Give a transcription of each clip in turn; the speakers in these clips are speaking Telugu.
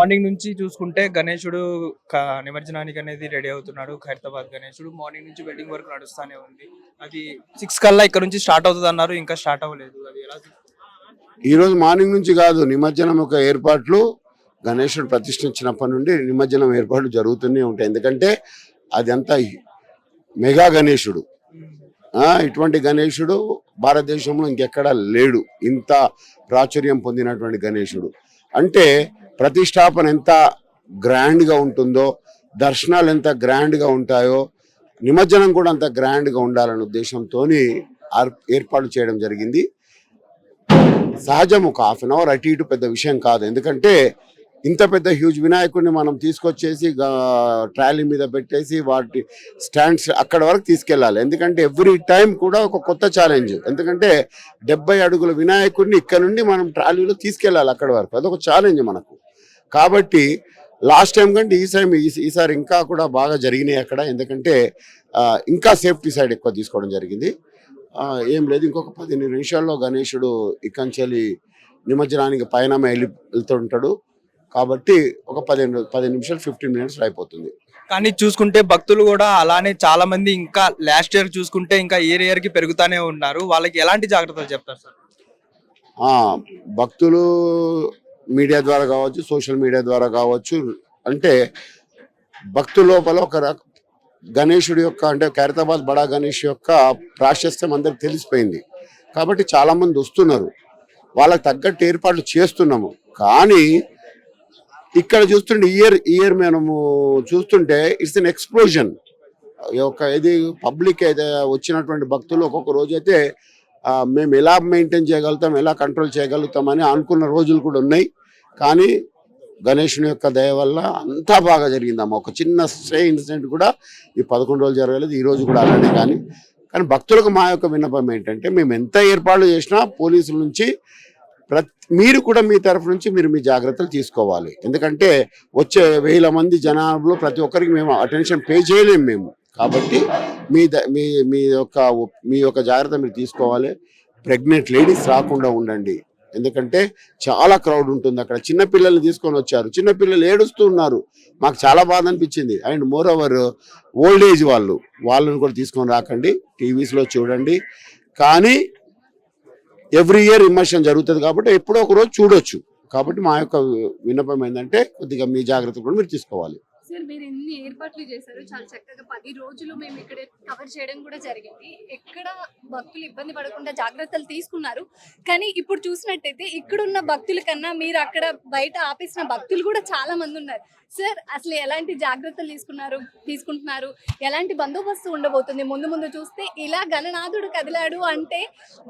మార్నింగ్ నుంచి చూసుకుంటే గణేశుడు నిమజ్జనానికి అనేది రెడీ అవుతున్నాడు. ఖైరతాబాద్ గణేశుడు మార్నింగ్ నుంచి వెడ్డింగ్ వరకు నడుస్తానే ఉంది. అది సిక్స్ కల్లా ఇక్కడ నుంచి స్టార్ట్ అవుతుంది అన్నారు ఇంకా స్టార్ట్ అవ్వలేదు. అది ఎలా ఈ రోజు మార్నింగ్ నుంచి కాదు నిమజ్జనం యొక్క ఏర్పాట్లు గణేశుడు ప్రతిష్ఠించినప్పటి నుండి నిమజ్జనం ఏర్పాట్లు జరుగుతూనే ఉంటాయి. ఎందుకంటే అదంతా మెగా గణేశుడు. ఇటువంటి గణేశుడు భారతదేశంలో ఇంకెక్కడా లేడు. ఇంత ప్రాచుర్యం పొందినటువంటి గణేశుడు. అంటే ప్రతిష్టాపన ఎంత గ్రాండ్గా ఉంటుందో దర్శనాలు ఎంత గ్రాండ్గా ఉంటాయో నిమజ్జనం కూడా అంత గ్రాండ్గా ఉండాలనే ఉద్దేశంతో ఏర్పాటు చేయడం జరిగింది. సహజం ఒక హాఫ్ అన్ అవర్ అటు ఇటు పెద్ద విషయం కాదు. ఎందుకంటే ఇంత పెద్ద హ్యూజ్ వినాయకుడిని మనం తీసుకొచ్చేసి ట్రాలీ మీద పెట్టేసి వాటి స్టాండ్స్ అక్కడ వరకు తీసుకెళ్ళాలి. ఎందుకంటే ఎవ్రీ టైం కూడా ఒక కొత్త ఛాలెంజ్. ఎందుకంటే డెబ్బై అడుగుల వినాయకుడిని ఇక్కడ నుండి మనం ట్రాలీలో తీసుకెళ్ళాలి అక్కడ వరకు. అదొక ఛాలెంజ్ మనకు. కాబట్టి లాస్ట్ టైం కంటే ఈసారి ఈసారి ఇంకా కూడా బాగా జరిగినాయి అక్కడ. ఎందుకంటే ఇంకా సేఫ్టీ సైడ్ ఎక్కువ తీసుకోవడం జరిగింది. ఏం లేదు ఇంకొక పదిహేను నిమిషాల్లో గణేశుడు ఇక్కంచెలి నిమజ్జనానికి పైన వెళ్ళి వెళ్తుంటాడు కాబట్టి ఒక పదిహేను పది నిమిషాలు ఫిఫ్టీన్ మినిట్స్ అయిపోతుంది కానీ చూసుకుంటే భక్తులు కూడా అలానే చాలా మంది ఇంకా లాస్ట్ ఇయర్ చూసుకుంటే ఇంకా ఇయర్ ఇయర్కి పెరుగుతానే ఉన్నారు. వాళ్ళకి ఎలాంటి జాగ్రత్తలు చెప్తారు సార్? భక్తులు మీడియా ద్వారా కావచ్చు సోషల్ మీడియా ద్వారా కావచ్చు అంటే భక్తు లోపల ఒక రక- గణేశుడి యొక్క అంటే ఖైరతాబాద్ బడా గణేష్ యొక్క ప్రాశస్త్యం అందరికి తెలిసిపోయింది. కాబట్టి చాలామంది వస్తున్నారు. వాళ్ళకి తగ్గట్టు ఏర్పాట్లు చేస్తున్నాము. కానీ ఇక్కడ చూస్తుంటే ఇయర్ ఇయర్ మనము చూస్తుంటే ఇట్స్ ఎన్ ఎక్స్ప్లోజన్ ఒక ఇది పబ్లిక్ అయితే వచ్చినటువంటి భక్తులు ఒక్కొక్క రోజు అయితే మేము ఎలా మెయింటైన్ చేయగలుగుతాం ఎలా కంట్రోల్ చేయగలుగుతామని అనుకున్న రోజులు కూడా ఉన్నాయి. కానీ గణేషుని యొక్క దయ వల్ల అంతా బాగా జరిగిందమ్మ. ఒక చిన్న స్ట్రే ఇన్సిడెంట్ కూడా ఈ పదకొండు రోజులు జరగలేదు ఈ రోజు కూడా అలానే కానీ. కానీ భక్తులకు మా యొక్క విన్నపం ఏంటంటే మేము ఎంత ఏర్పాట్లు చేసినా పోలీసుల నుంచి ప్రతి మీరు కూడా మీ తరఫు నుంచి మీరు మీ జాగ్రత్తలు తీసుకోవాలి. ఎందుకంటే వచ్చే వేల మంది జనాభాలో ప్రతి ఒక్కరికి మేము అటెన్షన్ పే చేయలేము మేము. కాబట్టి మీ ద- మీ మీ యొక్క మీ యొక్క జాగ్రత్త మీరు తీసుకోవాలి. ప్రెగ్నెంట్ లేడీస్ రాకుండా ఉండండి. ఎందుకంటే చాలా క్రౌడ్ ఉంటుంది అక్కడ. చిన్నపిల్లల్ని తీసుకొని వచ్చారు. చిన్నపిల్లలు ఏడుస్తూ ఉన్నారు. మాకు చాలా బాధ అనిపించింది. And moreover old age వాళ్ళు వాళ్ళని కూడా తీసుకొని రాకండి. టీవీస్లో చూడండి. కానీ ఎవ్రీ ఇయర్ ఇమర్షన్ జరుగుతుంది కాబట్టి ఎప్పుడో ఒక రోజు చూడొచ్చు. కాబట్టి మా యొక్క విన్నపం ఏంటంటే కొద్దిగా మీ జాగ్రత్త కూడా మీరు తీసుకోవాలి. సార్ మీరు ఎన్ని ఏర్పాట్లు చేశారు. చాలా చక్కగా పది రోజులు మేము ఇక్కడ కవర్ చేయడం కూడా జరిగింది. ఎక్కడ భక్తులు ఇబ్బంది పడకుండా జాగ్రత్తలు తీసుకున్నారు. కానీ ఇప్పుడు చూసినట్టయితే ఇక్కడున్న భక్తుల కన్నా మీరు అక్కడ బయట ఆపేసిన భక్తులు కూడా చాలా మంది ఉన్నారు. సార్ అసలు ఎలాంటి జాగ్రత్తలు తీసుకున్నారు తీసుకుంటున్నారు? ఎలాంటి బందోబస్తు ఉండబోతుంది? ముందు ముందు చూస్తే ఇలా గణనాథుడు కదిలాడు అంటే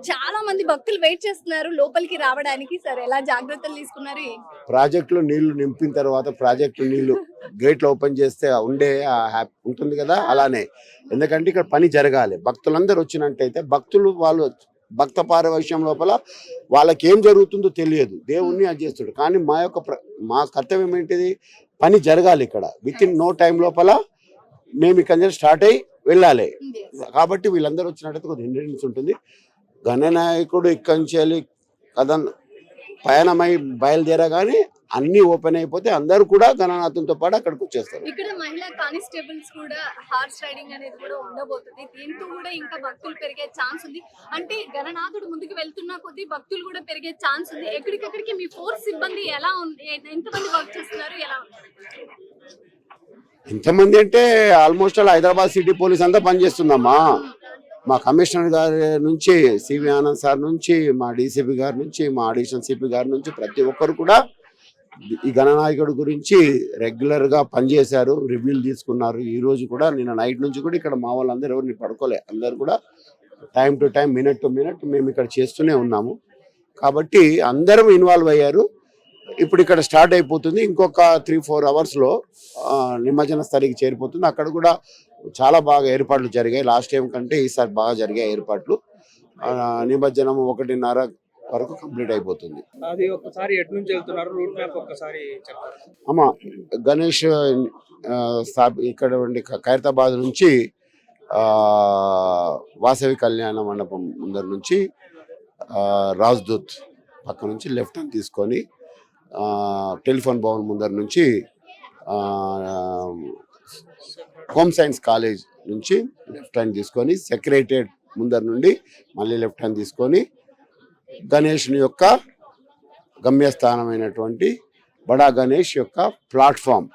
చాలా మంది భక్తులు వెయిట్ చేస్తున్నారు లోపలికి రావడానికి. సార్ ఎలా జాగ్రత్తలు తీసుకున్నారు? ప్రాజెక్టులో నీళ్ళు నింపిన తర్వాత ప్రాజెక్టు నీళ్ళు గేట్లు ఓపెన్ చేస్తే ఉండే హ్యాపీ ఉంటుంది కదా అలానే. ఎందుకంటే ఇక్కడ పని జరగాలి. భక్తులందరూ వచ్చినట్టయితే భక్తులు వాళ్ళు భక్త పారవశ్యం లోపల వాళ్ళకి ఏం జరుగుతుందో తెలియదు. దేవుణ్ణి అది చేస్తాడు. కానీ మా యొక్క మా కర్తవ్యం ఏంటిది? పని జరగాలి ఇక్కడ. విత్ ఇన్ నో టైం లోపల మేము ఇక్కడ స్టార్ట్ అయ్యి వెళ్ళాలి. కాబట్టి వీళ్ళందరూ వచ్చినట్టయితే కొద్దిగా హిండ్రెన్స్ ఉంటుంది. గణనాయకుడు ఇక్కడి నుంచి వెళ్ళి కథ పయనమై బయలుదేరగానే అన్ని ఓపెన్ అయిపోతే అందరూ కూడా గణనాథంతో పాటు అక్కడికి వచ్చేస్తారు. ఇక్కడ మహిళా కానిస్టేబుల్స్ కూడా హార్స్ రైడింగ్ అనేది కూడా ఉండబోతుంది. దీంతో కూడా ఇంకా భక్తులు పెరిగే ఛాన్స్ ఉంది. అంటే గణనాథుడు ముందుకు వెళ్తున్న కొద్దీ భక్తులు కూడా పెరిగే ఛాన్స్ ఉంది. ఎక్కడికెక్కడికి మీ ఫోర్స్ సిబ్బంది ఎలా ఉంది ఎంతమంది వర్క్ చేస్తున్నారు ఎలా ఎంతమంది అంటే ఆల్మోస్ట్ అలా హైదరాబాద్ సిటీ పోలీస్ అంతా పనిచేస్తుందమ్మా. మా కమిషనర్ గారి నుంచి సివి ఆనంద్ సార్ నుంచి మా డీసీపీ గారి నుంచి మా అడిషనల్ సిపి గారి నుంచి ప్రతి ఒక్కరు కూడా ఈ గణనాయకుడి గురించి రెగ్యులర్గా పనిచేశారు రివ్యూలు తీసుకున్నారు. ఈ రోజు కూడా నిన్న నైట్ నుంచి కూడా ఇక్కడ మా వాళ్ళందరూ ఎవరిని పడుకోలే. అందరు కూడా time to time minute to minute మేము ఇక్కడ చేస్తూనే ఉన్నాము. కాబట్టి అందరం ఇన్వాల్వ్ అయ్యారు. ఇప్పుడు ఇక్కడ స్టార్ట్ అయిపోతుంది. ఇంకొక త్రీ ఫోర్ అవర్స్లో నిమజ్జన స్థలికి చేరిపోతుంది. అక్కడ కూడా చాలా బాగా ఏర్పాట్లు జరిగాయి. లాస్ట్ టైం కంటే ఈసారి బాగా జరిగాయి ఏర్పాట్లు. నిమజ్జనం ఒకటిన్నర వరకు కంప్లీట్ అయిపోతుంది. అది ఒక్కసారి ఎటు నుంచి వెళ్తున్నారు? రూట్ మ్యాప్ చెప్తారు అమ్మ గణేష్ స్థాపి ఇక్కడ ఉండి ఖైరతాబాద్ నుంచి వాసవి కళ్యాణ మండపం ముందర నుంచి రాజ్దూత్ పక్క నుంచి లెఫ్ట్ హ్యాండ్ తీసుకొని టెలిఫోన్ భవన్ ముందర నుంచి హోమ్ సైన్స్ కాలేజ్ నుంచి లెఫ్ట్ హ్యాండ్ తీసుకొని సెక్రటరియట్ ముందర నుండి మళ్ళీ లెఫ్ట్ హ్యాండ్ తీసుకొని గణేష్ని యొక్క గమ్యస్థానమైనటువంటి బడా గణేష్ యొక్క ప్లాట్ఫామ్.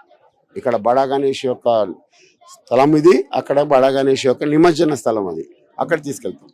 ఇక్కడ బడా గణేష్ యొక్క స్థలం ఇది అక్కడ బడా గణేష్ యొక్క నిమజ్జన స్థలం అది అక్కడ తీసుకెళ్తాం.